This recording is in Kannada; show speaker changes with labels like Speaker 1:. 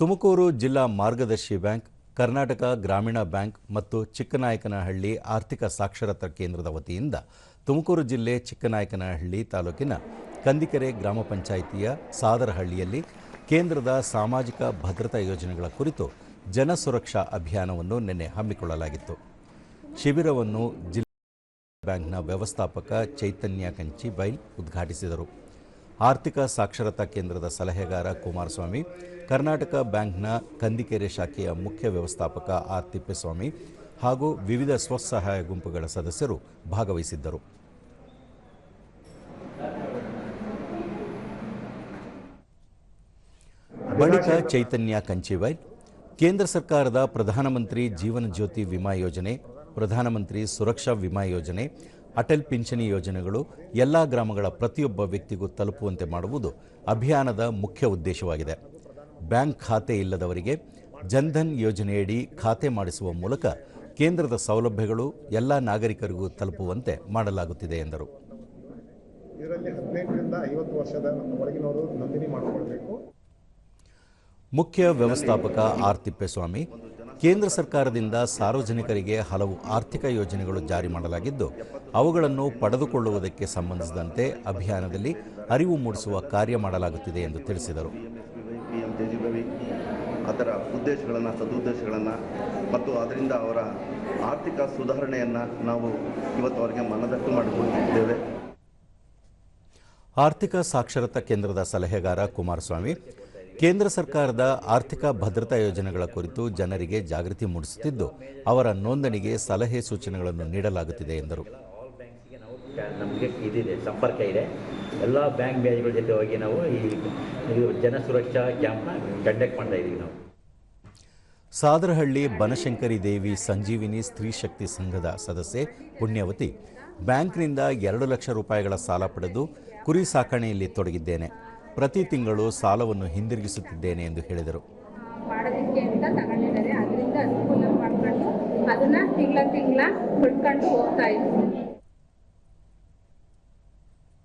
Speaker 1: ತುಮಕೂರು ಜಿಲ್ಲಾ ಮಾರ್ಗದರ್ಶಿ ಬ್ಯಾಂಕ್, ಕರ್ನಾಟಕ ಗ್ರಾಮೀಣ ಬ್ಯಾಂಕ್ ಮತ್ತು ಚಿಕ್ಕನಾಯಕನಹಳ್ಳಿ ಆರ್ಥಿಕ ಸಾಕ್ಷರತಾ ಕೇಂದ್ರದ ವತಿಯಿಂದ ತುಮಕೂರು ಜಿಲ್ಲೆ ಚಿಕ್ಕನಾಯಕನಹಳ್ಳಿ ತಾಲೂಕಿನ ಕಂದಿಕೆರೆ ಗ್ರಾಮ ಪಂಚಾಯಿತಿಯ ಸಾದರಹಳ್ಳಿಯಲ್ಲಿ ಕೇಂದ್ರದ ಸಾಮಾಜಿಕ ಭದ್ರತಾ ಯೋಜನೆಗಳ ಕುರಿತು ಜನ ಸುರಕ್ಷಾ ಅಭಿಯಾನವನ್ನು ನಿನ್ನೆ ಹಮ್ಮಿಕೊಳ್ಳಲಾಗಿತ್ತು. ಶಿಬಿರವನ್ನು ಜಿಲ್ಲಾ ಬ್ಯಾಂಕ್ನ ವ್ಯವಸ್ಥಾಪಕ ಚೈತನ್ಯ ಕಂಚಿ ಬೈಲ್ ಉದ್ಘಾಟಿಸಿದರು. ಆರ್ಥಿಕ ಸಾಕ್ಷರತಾ ಕೇಂದ್ರದ ಸಲಹೆಗಾರ ಕುಮಾರಸ್ವಾಮಿ, ಕರ್ನಾಟಕ ಬ್ಯಾಂಕ್ನ ಕಂದಿಕೆರೆ ಶಾಖೆಯ ಮುಖ್ಯ ವ್ಯವಸ್ಥಾಪಕ ಆರ್ ತಿಪ್ಪೇಸ್ವಾಮಿ ಹಾಗೂ ವಿವಿಧ ಸ್ವಸಹಾಯ ಗುಂಪುಗಳ ಸದಸ್ಯರು ಭಾಗವಹಿಸಿದ್ದರು. ಬಳಿಕ ಚೈತನ್ಯ ಕಂಚಿವೈ ಕೇಂದ್ರ ಸರ್ಕಾರದ ಪ್ರಧಾನಮಂತ್ರಿ ಜೀವನ ಜ್ಯೋತಿ ವಿಮಾ ಯೋಜನೆ, ಪ್ರಧಾನಮಂತ್ರಿ ಸುರಕ್ಷಾ ವಿಮಾ ಯೋಜನೆ ಅಟಲ್ ಪಿಂಚಣಿ ಯೋಜನೆಗಳು ಎಲ್ಲ ಗ್ರಾಮಗಳ ಪ್ರತಿಯೊಬ್ಬ ವ್ಯಕ್ತಿಗೂ ತಲುಪುವಂತೆ ಮಾಡುವುದು ಅಭಿಯಾನದ ಮುಖ್ಯ ಉದ್ದೇಶವಾಗಿದೆ. ಬ್ಯಾಂಕ್ ಖಾತೆ ಇಲ್ಲದವರಿಗೆ ಜನ್ಧನ್ ಯೋಜನೆಯಡಿ ಖಾತೆ ಮಾಡಿಸುವ ಮೂಲಕ ಕೇಂದ್ರದ ಸೌಲಭ್ಯಗಳು ಎಲ್ಲ ನಾಗರಿಕರಿಗೂ ತಲುಪುವಂತೆ ಮಾಡಲಾಗುತ್ತಿದೆ ಎಂದರು.
Speaker 2: ಇದರಲ್ಲಿ ಹದಿನೆಂಟರಿಂದ ಐವತ್ತು ವರ್ಷದ ಒಳಗಿನವರು ನೋಂದಣಿ ಮಾಡಿಕೊಳ್ಬೇಕು.
Speaker 1: ಮುಖ್ಯ ವ್ಯವಸ್ಥಾಪಕ ಆರ್ ತಿಪ್ಪೇಸ್ವಾಮಿ ಕೇಂದ್ರ ಸರ್ಕಾರದಿಂದ ಸಾರ್ವಜನಿಕರಿಗೆ ಹಲವು ಆರ್ಥಿಕ ಯೋಜನೆಗಳು ಜಾರಿ ಮಾಡಲಾಗಿದ್ದು ಅವುಗಳನ್ನು ಪಡೆದುಕೊಳ್ಳುವುದಕ್ಕೆ ಸಂಬಂಧಿಸಿದಂತೆ ಅಭಿಯಾನದಲ್ಲಿ ಅರಿವು ಮೂಡಿಸುವ ಕಾರ್ಯ ಮಾಡಲಾಗುತ್ತಿದೆ ಎಂದು ತಿಳಿಸಿದರು.
Speaker 3: ಅದರ ಉದ್ದೇಶಗಳನ್ನು ಸದುದ್ದೇಶಗಳನ್ನು ಮತ್ತು ಅದರಿಂದ ಅವರ ಆರ್ಥಿಕ ಸುಧಾರಣೆಯನ್ನು ನಾವು ಇವತ್ತು ಅವರಿಗೆ ಮನದಟ್ಟು ಮಾಡಿಕೊಂಡಿದ್ದೇವೆ.
Speaker 1: ಆರ್ಥಿಕ ಸಾಕ್ಷರತಾ ಕೇಂದ್ರದ ಸಲಹೆಗಾರ ಕುಮಾರಸ್ವಾಮಿ ಕೇಂದ್ರ ಸರ್ಕಾರದ ಆರ್ಥಿಕ ಭದ್ರತಾ ಯೋಜನೆಗಳ ಕುರಿತು ಜನರಿಗೆ ಜಾಗೃತಿ ಮೂಡಿಸುತ್ತಿದ್ದು ಅವರ ನೋಂದಣಿಗೆ ಸಲಹೆ ಸೂಚನೆಗಳನ್ನು ನೀಡಲಾಗುತ್ತಿದೆ ಎಂದರು.
Speaker 4: ನಮಗೆ ಇದಿದೆ ಸಂಪರ್ಕ ಇದೆ. ಎಲ್ಲ ಬ್ಯಾಂಕ್ ಮ್ಯಾನೇಜ್ಗಳ ಜೊತೆ ಹೋಗಿ ನಾವು ಈ ಜನ ಸುರಕ್ಷಾ ಕ್ಯಾಂಪ್ನ ಕಂಡಕ್ಟ್ ಮಾಡ್ತಾ ಇದ್ದೀವಿ ನಾವು.
Speaker 1: ಸಾದರಹಳ್ಳಿ ಬನಶಂಕರಿ ದೇವಿ ಸಂಜೀವಿನಿ ಸ್ತ್ರೀ ಶಕ್ತಿ ಸಂಘದ ಸದಸ್ಯೆ ಪುಣ್ಯವತಿ ಬ್ಯಾಂಕ್ನಿಂದ ಎರಡು ಲಕ್ಷ ರೂಪಾಯಿಗಳ ಸಾಲ ಪಡೆದು ಕುರಿ ಸಾಕಣೆಯಲ್ಲಿ ತೊಡಗಿದ್ದೇನೆ. ಪ್ರತಿ ತಿಂಗಳು ಸಾಲವನ್ನು ಹಿಂದಿರುಗಿಸುತ್ತಿದ್ದೇನೆ ಎಂದು ಹೇಳಿದರು.
Speaker 5: ಮಾಡೋದಕ್ಕೆ ಅಂತ ಅದರಿಂದ ಅನುಕೂಲ ಮಾಡ್ಕೊಂಡು ಅದನ್ನ ತಿಂಗಳ ತಿಂಗಳ ಹುಡ್ಕೊಂಡು ಹೋಗ್ತಾ ಇದ್ದೀವಿ